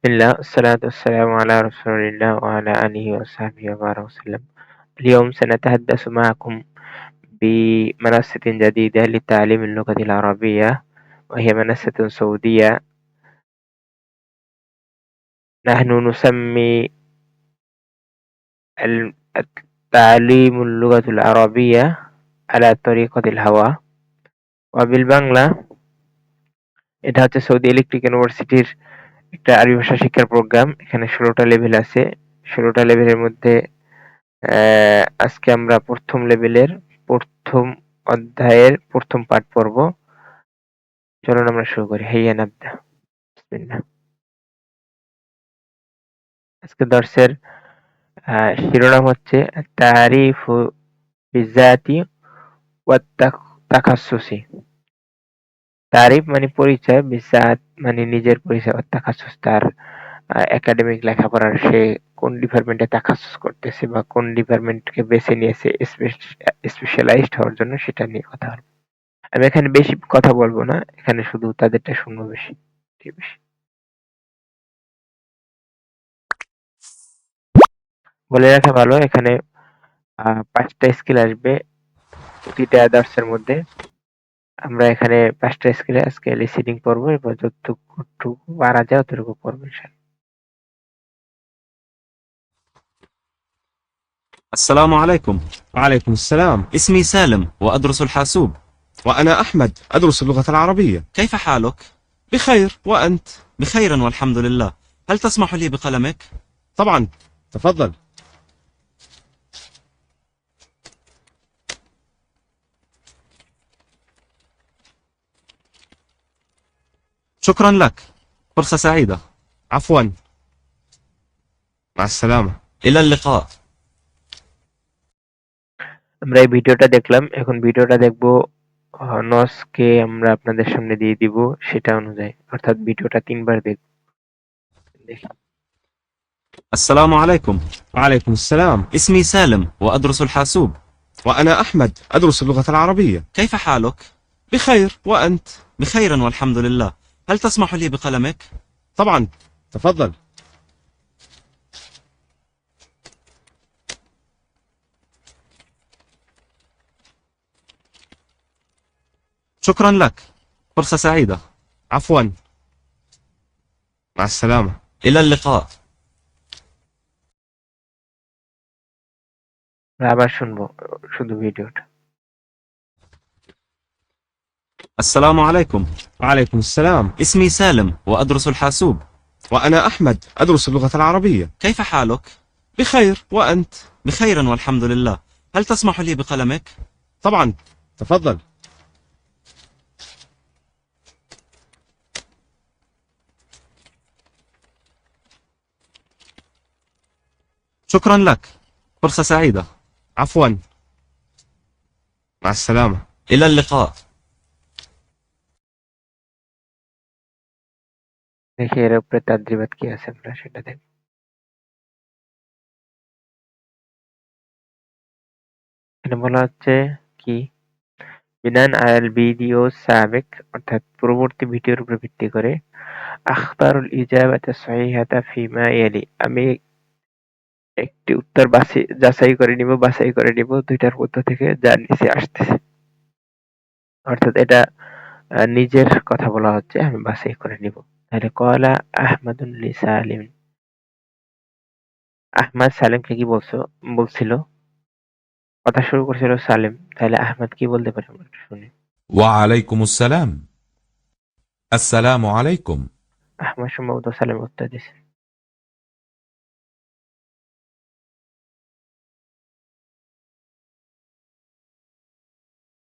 الله والصلاة والسلام على رسول الله وعلى آله وصحبه وبارك وسلم اليوم سنتحدث معكم بمنصة جديدة لتعليم اللغة العربية وهي منصة سعودية نحن نسمي تعليم اللغة العربية على طريقة الهواء وبالبنغلا এটা হচ্ছে Saudi electric ইউনিভার্সিটির একটা আরবি ভাষা শিক্ষার প্রোগ্রাম এখানে ষোলোটা লেভেল আছে। ষোলোটা লেভেলের মধ্যে আজকে আমরা প্রথম লেভেলের প্রথম অধ্যায়ের প্রথম পাঠ পড়ব। চলুন আমরা শুরু করি। হেইয়া নাবদা আজকে দর্শের শিরোনাম হচ্ছে, তারিফু বিজাতি ওয়া তাখাসসুসি। তারিফ মানে পরিচয় বিজাত মানে নিজের পরিচয় তাখাসুস তার একাডেমিক লেখাপড়ার সে কোন ডিপার্টমেন্টে তাখাসুস করতেছে বা কোন ডিপার্টমেন্টকে বেছে নিয়েছে স্পেশালাইজড হওয়ার জন্য সেটা নিয়ে কথা বলব। আমি এখানে বেশি কথা বলব না, এখানে শুধু তাদেরটা শুনব বেশি, ঠিক বেশি। বলে রাখা ভালো, এখানে পাঁচটা স্কিল আসবে, প্রতিটা আদার্সের মধ্যে। আমরা এখানে পাঁচটা স্কেলে আজকে লিসেনিং পড়বো এরপর যতটুকু পারা যায় অতটুকু পড়বো السلام عليكم وعليكم السلام اسمي سالم وأدرس الحاسوب وأنا أحمد أدرس اللغة العربية كيف حالك؟ بخير وأنت؟ بخير والحمد لله هل تسمح لي بقلمك؟ طبعا تفضل شكرا لك فرصة سعيدة عفوا مع السلامة إلى اللقاء আমরা এই ভিডিওটা দেখলাম এখন ভিডিওটা দেখব নসকে আমরা আপনাদের সামনে দিয়ে দিব সেটা অনুযায়ী অর্থাৎ ভিডিওটা তিনবার দেখব দেখি السلام عليكم وعليكم السلام اسمي سالم وأدرس الحاسوب وأنا أحمد أدرس اللغة العربية كيف حالك؟ بخير وأنت؟ بخير والحمد لله هل تسمح لي بقلمك؟ طبعا تفضل شكرا لك فرصة سعيدة عفوا مع السلامة إلى اللقاء আবার শুনবো শুধু ভিডিওটা السلام عليكم. وعليكم السلام. اسمي سالم وأدرس الحاسوب. وأنا أحمد أدرس اللغة العربية. كيف حالك؟ بخير وأنت؟ بخير والحمد لله. هل تسمح لي بقلمك؟ طبعا. تفضل. شكرا لك. فرصة سعيدة. عفوا. مع السلامة. إلى اللقاء. দেখি এর উপরে তাদ্রিবাত কি আছে আমরা সেটা দেখ। এখানে বলা হচ্ছে কি? বিনান আল ভিডিও সাবেক, অর্থাৎ পূর্ববর্তী ভিডিওর উপর ভিত্তি করে আখতারুল ইজাবাতা সহিহাতা ফিমা ইয়ালি। আমি একটি উত্তর বাছি, যাচাই করে নিব, বাছাই করে নিব, দুইটার মধ্য থেকে যা নিচে আসতেছে। অর্থাৎ এটা নিজের কথা বলা হচ্ছে, আমি বাছাই করে নিব। তাহলে কলা আহমদুল সালিম আহমদ সালিমকে কি বলছো বলছিল কথা শুরু করছিল সালিম তাহলে আহমদ কি বলতে পারে আমরা একটু শুনি وعليكم السلام السلام عليكم আহমদ সম্ভবত সালিম উত্তর দিছে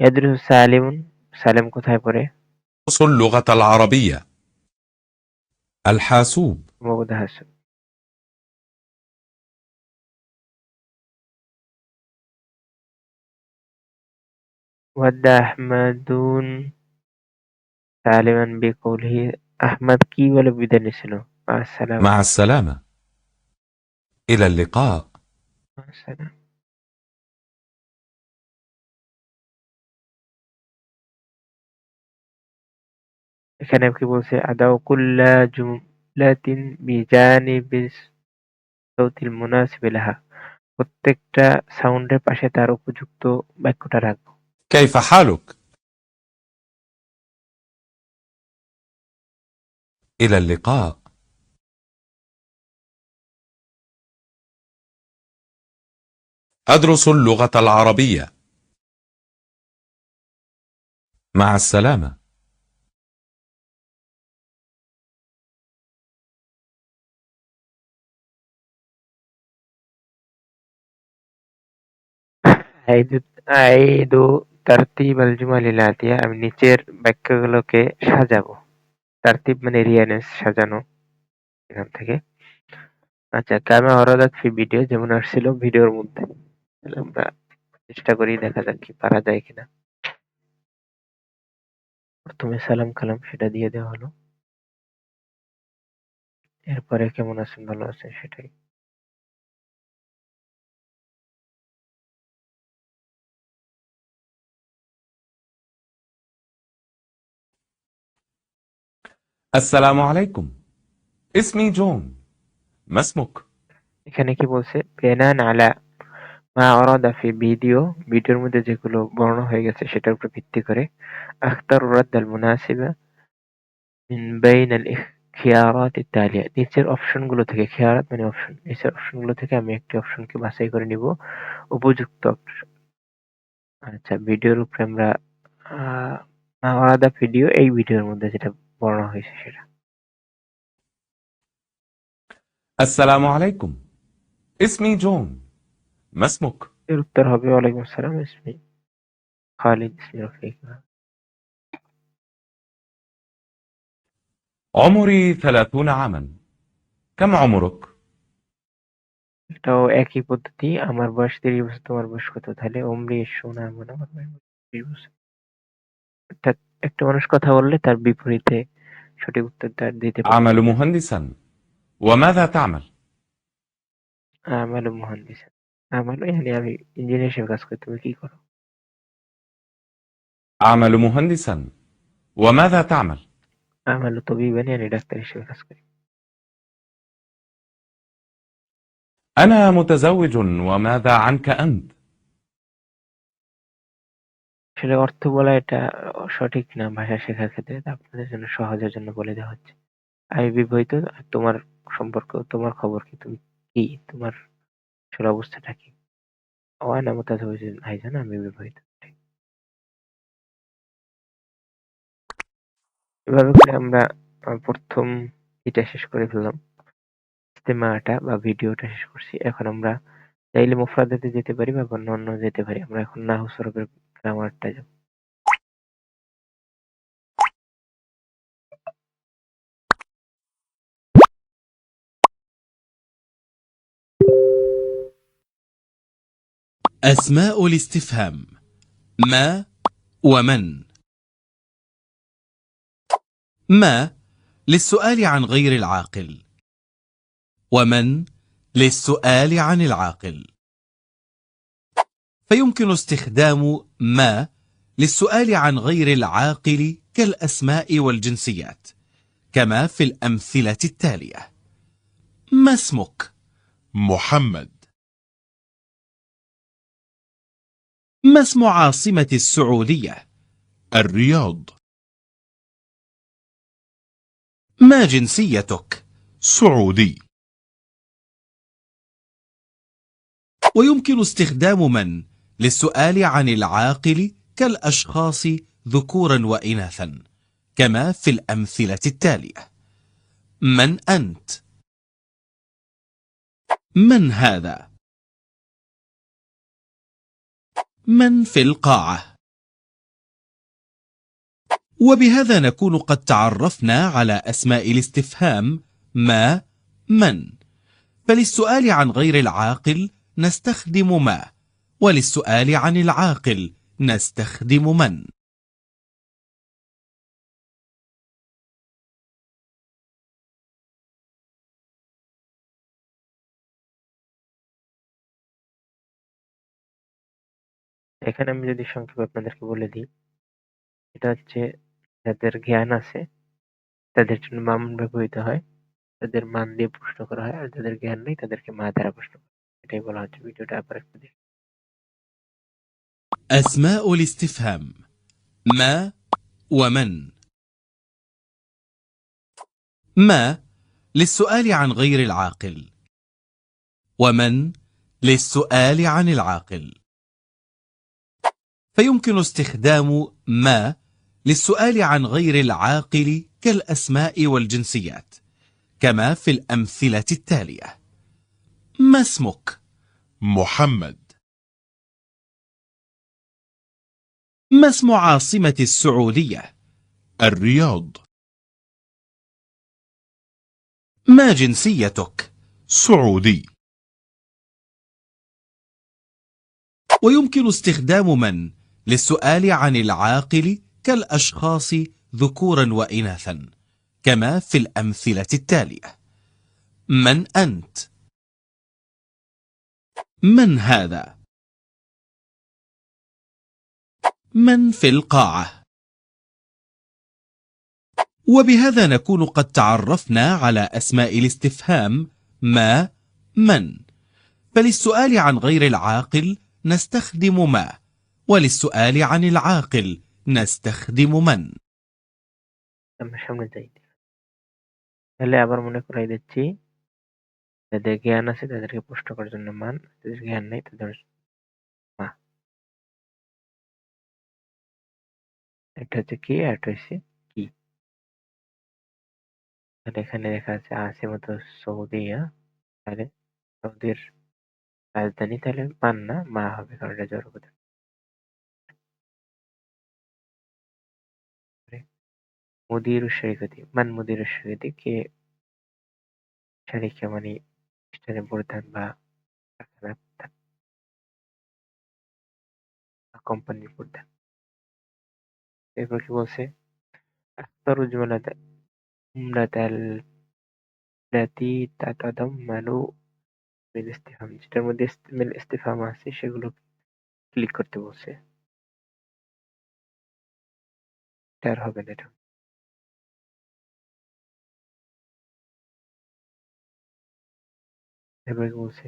يدرس سالم সালেম কোথায় পড়ে أدرس اللغة العربية الحاسوب সম্ভবত হাসান ود أحمد سالما بقوله أحمد কি বলে বিদায় নিছিল مع السلامة مع السلامة إلى اللقاء مع السلامة এখানে কি বলছে আদাও কুল্লা জুমলাতিন বিজানিবিস সৌতিল মুনাসিব লাহা প্রত্যেকটা সাউন্ডের পাশে তার উপযুক্ত বাক্যটা রাখবো كيف حالك؟ إلى اللقاء أدرس اللغة العربية مع السلامة আইদু আইদু তারতিব আল জুমাল আতিয়া আমি নিচের বাক্যগুলোকে সাজাবো তারতিব মানে রিয়ানেস সাজানো এখান থেকে আচ্ছা কামে অরাদাত ফি ভিডিও যেমন আসছিল ভিডিওর মধ্যে আমরা চেষ্টা করি দেখা যাক কি পারা যায় কিনা প্রথমে সালাম কালাম সেটা দিয়ে দেওয়া হলো এরপরে কেমন আছেন ভালো আছেন সেটাই আসসালামু আলাইকুম। ইসমি এখানে কি বলছে? বেনান আলা মা অরাদা ফি ভিডিও, ভিডিওর মধ্যে যেগুলো বর্ণ হয়ে গেছে সেটার উপর ভিত্তি করে। আখতার রাদ আল মুনাসিবা মিন বাইন আল খিয়ারাত নিচের অপশনগুলো থেকে, খিয়ারাত মানে অপশন, নিচের অপশনগুলো থেকে আমি একটি অপশনকে বাছাই করে নিব। উপযুক্ত আচ্ছা ভিডিওর উপরে আমরা মা অরাদা ভিডিও, এই ভিডিওর মধ্যে যেটা বর্ণনা হয়েছে সেটা السلام عليكم اسمي جون ما اسمك؟ এর উত্তর হবে ওয়ালাইকুম আসসালাম ইসমি খালিদ ইসমি রফিক عمري ثلاثون عاما كم عمرك؟ এটাও একই পদ্ধতি আমার বয়স তিরিশ বছর তোমার বয়স কত তাহলে অমরি শোনা মানে আমার বয়স তিরিশ বছর অর্থাৎ একটা মানুষ কথা বললে তার বিপরীতে সঠিক উত্তর তার দিতে পারে أعمل مهندسا وماذا تعمل؟ আমাল মহান্দিস আমাল মানে আমি ইঞ্জিনিয়ার হিসেবে কাজ করি তুমি কি করো أعمل مهندسا وماذا تعمل؟ আমাল তবিবানি আমি ডাক্তার হিসেবে কাজ করি أنا متزوج وماذا عنك أنت؟ আসলে অর্থ বলা এটা সঠিক না ভাষা শেখার ক্ষেত্রে আপনাদের জন্য সহজের জন্য বলে দেওয়া হচ্ছে। আমি বিবাহিত তোমার সম্পর্ক, তোমার খবর কি? তুমি কি? তোমার আসলে অবস্থাটা কি? ও আনা মুতাজাওয়াজিন ভাইজান আমি বিবাহিত। এভাবে করে আমরা প্রথম এটা শেষ করে ফেললাম। ইস্তেমাটা বা ভিডিওটা শেষ করছি। এখন আমরা চাইলে মুফরাদাতে যেতে পারি বা অন্য যেতে পারি। আমরা এখন নাহু সরফের ثمرة أسماء الاستفهام. ما ومن. ما للسؤال عن غير العاقل. ومن للسؤال عن العاقل. فيمكن استخدام ما للسؤال عن غير العاقل كالأسماء والجنسيات كما في الأمثلة التالية ما اسمك؟ محمد ما اسم عاصمة السعودية؟ الرياض ما جنسيتك؟ سعودي ويمكن استخدام من للسؤال عن العاقل كالأشخاص ذكورا وإناثا كما في الأمثلة التالية من أنت؟ من هذا؟ من في القاعة؟ وبهذا نكون قد تعرفنا على أسماء الاستفهام ما من فللسؤال عن غير العاقل نستخدم ما وللسؤال عن العاقل نستخدم من এখানে আমি যদি সংক্ষেপে আপনাদেরকে বলে দিই এটা হচ্ছে যাদের জ্ঞান আছে তাদের জন্য মামুন ব্যবহৃত হয় তাদের মান দিয়ে প্রশ্ন করা হয় আর যাদের জ্ঞান নেই তাদেরকে মা দ্বারা প্রশ্ন করা হয় এটাই বলা হচ্ছে ভিডিওটা আবার একটু দেখি أسماء الاستفهام. ما ومن. ما للسؤال عن غير العاقل. ومن للسؤال عن العاقل. فيمكن استخدام ما للسؤال عن غير العاقل كالأسماء والجنسيات كما في الأمثلة التالية. ما اسمك؟ محمد. ما اسم عاصمة السعودية؟ الرياض ما جنسيتك؟ سعودي ويمكن استخدام من للسؤال عن العاقل كالأشخاص ذكورا وإناثا كما في الأمثلة التالية من أنت؟ من هذا؟ من في القاعة؟ وبهذا نكون قد تعرفنا على أسماء الاستفهام ما من فللسؤال عن غير العاقل نستخدم ما وللسؤال عن العاقل نستخدم من আমরা সামনে যাই তাহলে আবার মনে করাই দিচ্ছি যাদের জ্ঞান আছে তাদেরকে প্রশ্ন করার জন্য মান যাদের জ্ঞান নেই তাদের এটা হচ্ছে কি আর এটা হচ্ছে কি তাহলে এখানে লেখা আছে আসিমত সৌদিয়া তাহলে সৌদির রাজধানী তাহলে মান না, মা হবে কারণ এটা জড়পদার্থ মুদির শরীকতি মান মুদির শরীকতি কে শারিকা মানে প্রতিষ্ঠানের প্রধান বা কোম্পানির প্রধান। এরপর কি বলছে ইস্তিফহাম যেটার মধ্যে মিল আছে সেগুলো ক্লিক করতে বলছে আর হবে না এটা কি বলছে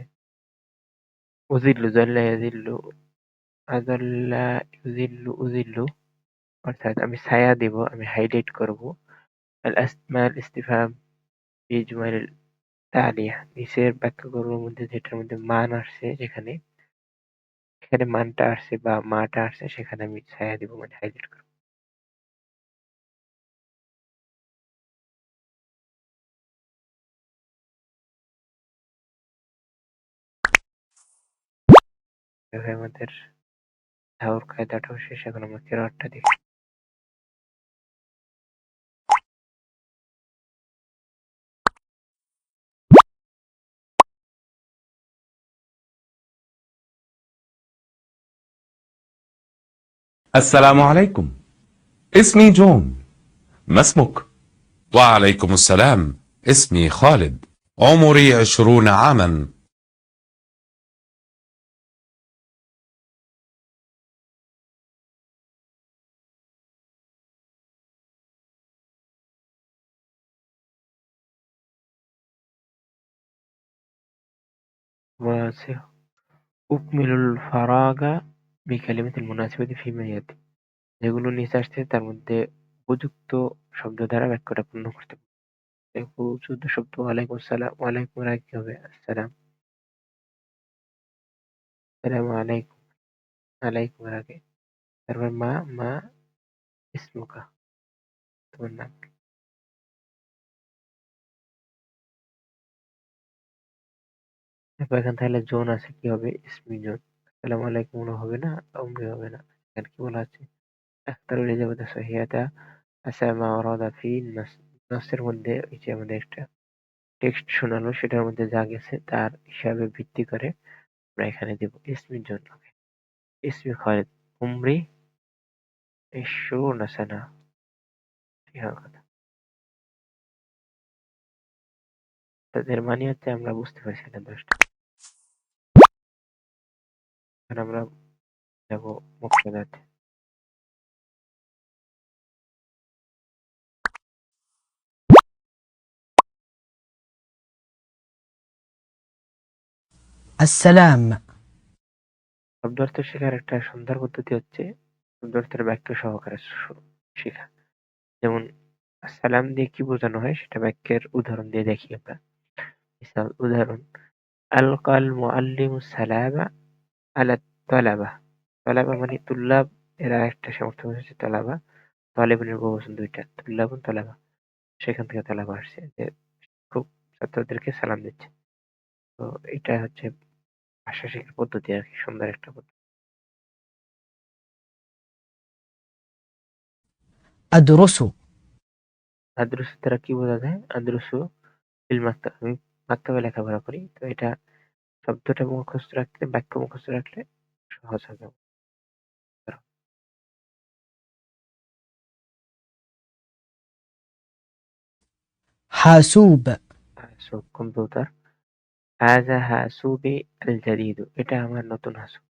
উজিল্লু জাল্লা ইয়াজিল্লু আজাল্লা ইউজিল্লু উজিল্লু অর্থাৎ আমি ছায়া দিব, আমি হাইলাইট করব। আল আসমাল ইস্তিফাম ইজমাল তালিয়া নিচের বাক্যগুলোর মধ্যে যেটার মধ্যে মান আসছে যেখানে সেখানে মানটা আসছে বা মাটা আসছে সেখানে আমি ছায়া দিব মানে হাইলাইট করব। আমাদের ধাউর কায়দাটাও শেষ এখন আমরা কেরাটটা দেখি السلام عليكم. اسمي جون. ما اسمك؟ وعليكم السلام. اسمي خالد. عمري عشرون عاما. واسع. أكمل الفراغ. বিকালিমাতিল মুনাসিবাতি ফিমা ইয়াতি যেগুলো নিচে আসছে, তার মধ্যে উপযুক্ত শব্দ দ্বারা বাক্যটা পূর্ণ করতে চোদ্দ শব্দ, ওয়ালাইকুম আসসালাম, ওয়ালাইকুম কি হবে? আসসালাম। সালাম আলাইকুম। আলাইকুম আগে তারপর মা মা, ইসমুকা, তোমার নাম? এখান তাহলে জোন আছে, কি হবে? ইসমি জোন আসসালামু আলাইকুম হবে না উমরি হবে না। এখানে কি বলা আছে? আখতারুল ইজাবাতা সহিয়াতা আসামা ওয়ারাদা ফি নাস, নাসের মধ্যে এই যে আমাদের একটা টেক্সট শোনালো, সেটার মধ্যে যা গেছে তার হিসাবে ভিত্তি করে আমরা এখানে দেব। ইসমির জন্য ইসমি খালিদ, উমরি আছে কথা। তাদের মানে হচ্ছে আমরা বুঝতে পারছি না দশটা আর আমরা যাব মুক্তিঘাট আসসালাম। শব্দার্থ শেখার একটা সুন্দর পদ্ধতি হচ্ছে শব্দার্থের বাক্য সহকারে শেখা। যেমন সালাম দিয়ে কি বোঝানো হয়? সেটা বাক্যের উদাহরণ দিয়ে দেখি আমরা। উদাহরণ আল কাল মুআল্লিমু সালামা আলা তলাবা। তলাবা মানে তুল্লাব এরা একটা সমর্থক হচ্ছে তলাবা। তলেবনের বহুবচন দুইটা তুল্লাবন সেখান থেকে তলাবা আসছে যে খুব ছাত্রদেরকে সালাম দিচ্ছে। তো এটা হচ্ছে ভাষা শেখার পদ্ধতি আর কি সুন্দর একটা পদ্ধতি। আদরসু। আদ্রসু তারা কি বোঝা যায়? আদ্রসু ফিল মাক্তাব আমি মাক্তাবে লেখাপড়া করি। তো এটা শব্দটা মুখস্থ রাখলে, বাক্য মুখস্থ রাখলে সহজ হবে। হাসুব। হাসুব কম্পিউটার হাজা হাসুবি আল জাদিদু এটা আমার নতুন হাসুব।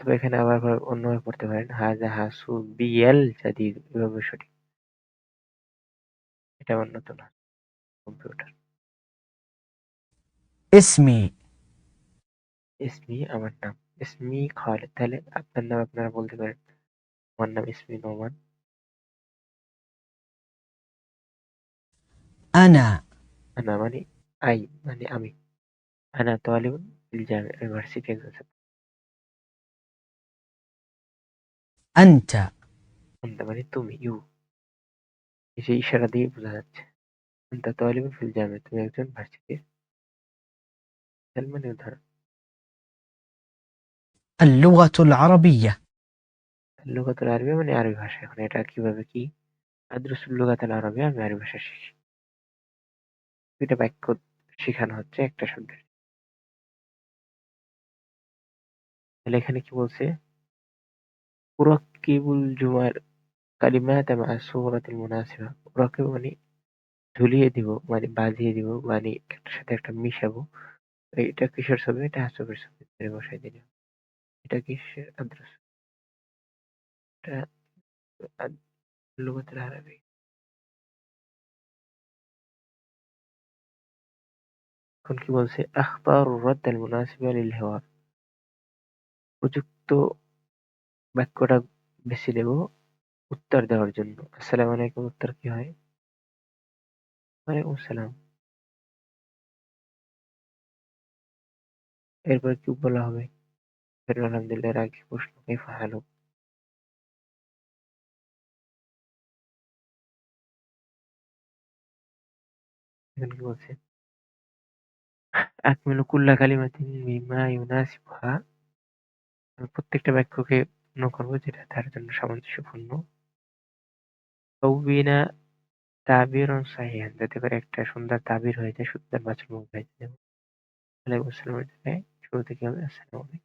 তবে এখানে আবার অন্যভাবে পড়তে পারেন হাজা হাসুবিয়াল জাদিদু এভাবে সঠিক। এটা আমার নতুন কম্পিউটার। ইসমি ইসমি আমার নাম ইসমি খালেদ তাহলে আপনার নাম আপনারা বলতে পারেন। আমার নাম ইসমি নোমান আনা আনা মানে আই মানে আমি। আনা তালিবুন ফিল জামিয়া ইউনিভার্সিটি একজন ছাত্র আনতা আনতা মানে তুমি ইউ সেই ইশারা দিয়ে বোঝা যাচ্ছে। আনতা তালিবুন ফিল তুমি একজন ভার্সিটির মানে উদাহরণ اللغة العربية লুগাতুল আরবি মানে আরবি ভাষা এখন এটা কিভাবে কি আদ্রুসুল লুগাতুল আরবি আমি আরবি ভাষা শিখি দুইটা বাক্য শেখানো হচ্ছে একটা শব্দ তাহলে এখানে কি বলছে উরাক্কিবুল জুমার কালিমাত মা সূরাতিল মুনাসিবা উরাক্কিব মানে ঝুলিয়ে দিব মানে বাজিয়ে দিব মানে একটার সাথে একটা মিশাবো এটা কিসের ছবি? এটা হাসবের ছবি। বসাই দিল। এটা কিসের আদ্রস? এটা এখন কি বলছে? আখতার রদ আল মুনাসিবা লিল উপযুক্ত বাক্যটা বেছে নেব উত্তর দেওয়ার জন্য। আসসালামু আলাইকুম, উত্তর কি হয়? ওয়ালাইকুম আসসালাম। এরপর কি বলা হবে? ফের আমি প্রত্যেকটা বাক্যকে পূর্ণ করব যেটা তার জন্য সামঞ্জস্যপূর্ণ। যাতে একটা সুন্দর তাবির হয়ে যায়, সুন্দর বাচন মুখ হয়ে যায়। আসসালামের জায়গায় শুরু থেকে হবে আসসালামু আলাইকুম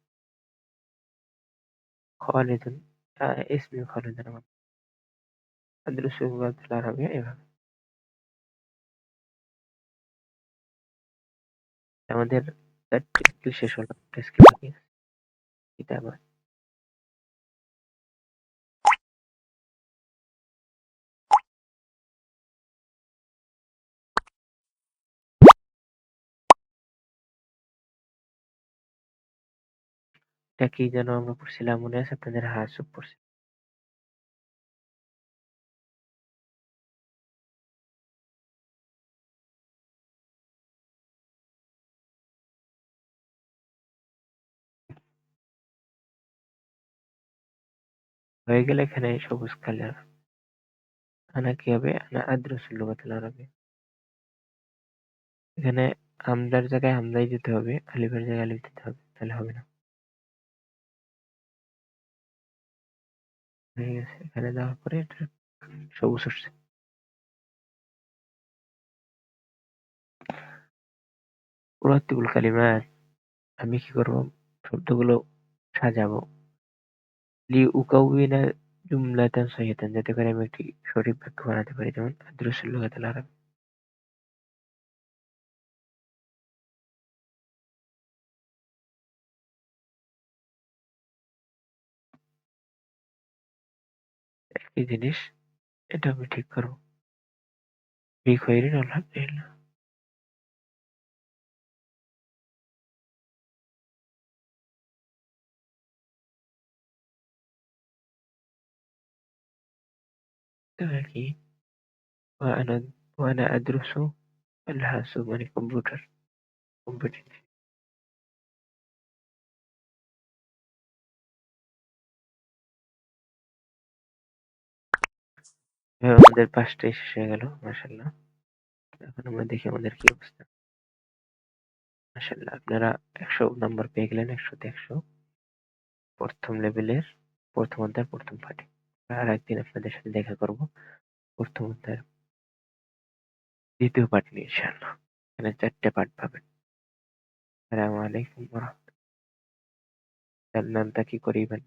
খালিদুন আহ, ইসমি খালিদুন আমার আদ্রুসু লুগাতুল আরবিয়া এভাবে আমাদের চারটি স্কিল শেষ হলো একটা এটা কি যেন আমরা পড়ছিলাম মনে আছে আপনাদের হাসুব পড়ছি হয়ে গেলে এখানে সবুজ কালার আনা কি হবে আনা আদ্রসুল লুগাতুল হবে এখানে হামজার জায়গায় হামজাই দিতে হবে আলিফের জায়গায় আলিফ দিতে হবে তাহলে হবে না হয়ে গেছে। এখানে দেওয়ার পরে এটা সবুজ হচ্ছে। উরাত্তিবুল কালিমাত আমি কি করব? শব্দগুলো সাজাবো। লি উকাউবিনা জুমলাতান সহিতান যাতে করে আমি একটি সঠিক বাক্য বানাতে পারি। যেমন, আদ্রসুল লুগাতুল আরবি। এই জিনিস এটা আমি ঠিক করব في خير الحمد لله. تماكي. وأنا وأنا أدرس الحاسوب يعني كمبيوتر كمبيوتر. এবার আমাদের পাঁচটাই শেষ হয়ে গেল মাশাল্লাহ এখন আমরা দেখি আমাদের কি অবস্থা। মাশাল্লাহ আপনারা একশো নাম্বার পেয়ে গেলেন একশোতে একশো। প্রথম লেভেলের, প্রথম অধ্যায় প্রথম পাঠে আর একদিন আপনাদের সাথে দেখা করব প্রথম অধ্যায়ের দ্বিতীয় পাঠ নিয়ে ইনশাআল্লাহ। এখানে চারটে পাঠ পাবেন। আসসালামু আলাইকুম রাহমাতুল্লাহ। নামটা কি করিবেন